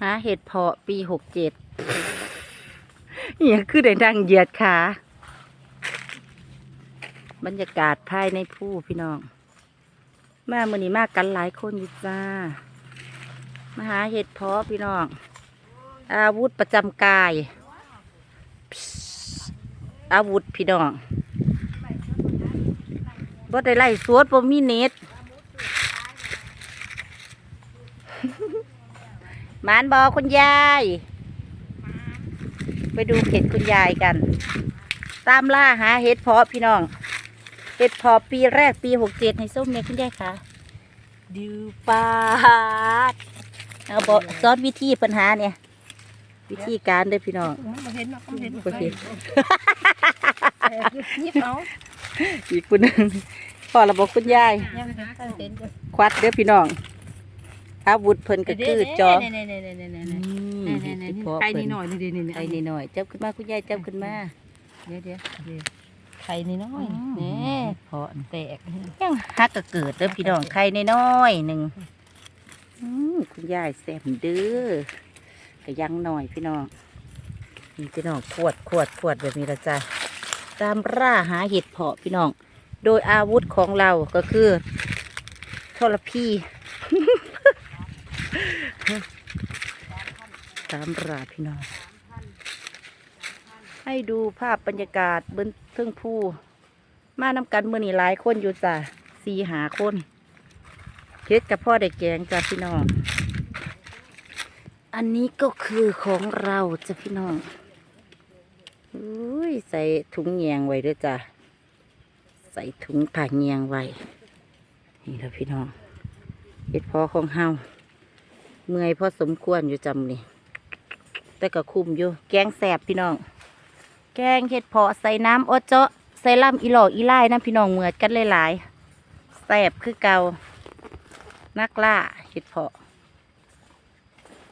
หาเห็ดเพาะปีหกเจ็ดอย่างคือได้นั่งเหยียดขาบรรยากาศภายในผู้พี่น้อง มามือนี้มากกันหลายคนอยู่จ้ามาหาเห็ดเพาะพี่น้อง อาวุธประจำกาย อาวุธพี่น้องบ่ได้ไล่สวดบ่มีเน็ต มานบอคุณยาย ไปดูเห็ดคุณยายกัน ตามล่าหาเห็ดเพาะพี่น้อง เห็ดเพาะปีแรกปีหกเจ็ดให้ส้มเนี่ยคุณยายค่ะดูปาดเอาบอกสอนวิธีปัญหาเนี่ย วิธีการเด้อพี่น้องมาเห็นมาเห็นบ่เห็นยิบเอาอีกคนหนึ่งพ่อระบอกคุณยายยังหาทางเห็นอยู่ควัดเด้อพี่น้อง อาวุธเพิ่นก็คือจอนี่นี่นี่นี่นี่อืนี่มนี่นี่เห็ดนี่เพาะไข่เพิ่นี่หน่อยนี่นี่นี่ไข่นิดหน่อยจับขึ้นมาคุณยายจับขึ้นมาเดี๋ยวเดี๋ยวเดี๋ยวไข่นี่น้อยนี่เพาะแตกยังฮักก็เกิดเด้อพี่น้องไข่น้อยๆหนึ่งอืมคุณยายแซ่บเด้อก็ยังหน่อยพี่น้องนี่พี่น้องขวดขวดขวดแบบนี้ละจ้ะตามร่าหาเห็ดเพาะพี่น้อง โดยอาวุธของเราก็คือโทรพี ตามราพี่น้อง ให้ดูภาพบรรยากาศบนเทิงภูมานำกันเมื่อนี่หลายคนอยู่จ้ะสี่หาคนเฮ็ดกับพ่อได้แกงจ้ะพี่น้อง อันนี้ก็คือของเราจ้ะพี่น้องอุ้ยใส่ถุงเงียงไว้ด้วยจ้ะ ใส่ถุงผ้าเงียงไว้ นี่แล้วพี่น้องเฮ็ดพอของเฮา เมื่อยพอสมควรอยู่จำนี่แต่ก็คุมอยู่ แกงแสบพี่น้อง แกงเห็ดเพาะใส่น้ำโอเจาะใส่ลำอีหลอกอีไล่น้ำพี่น้องเหมือดกันหลายๆแสบคือเกานักล่าเห็ดเพาะ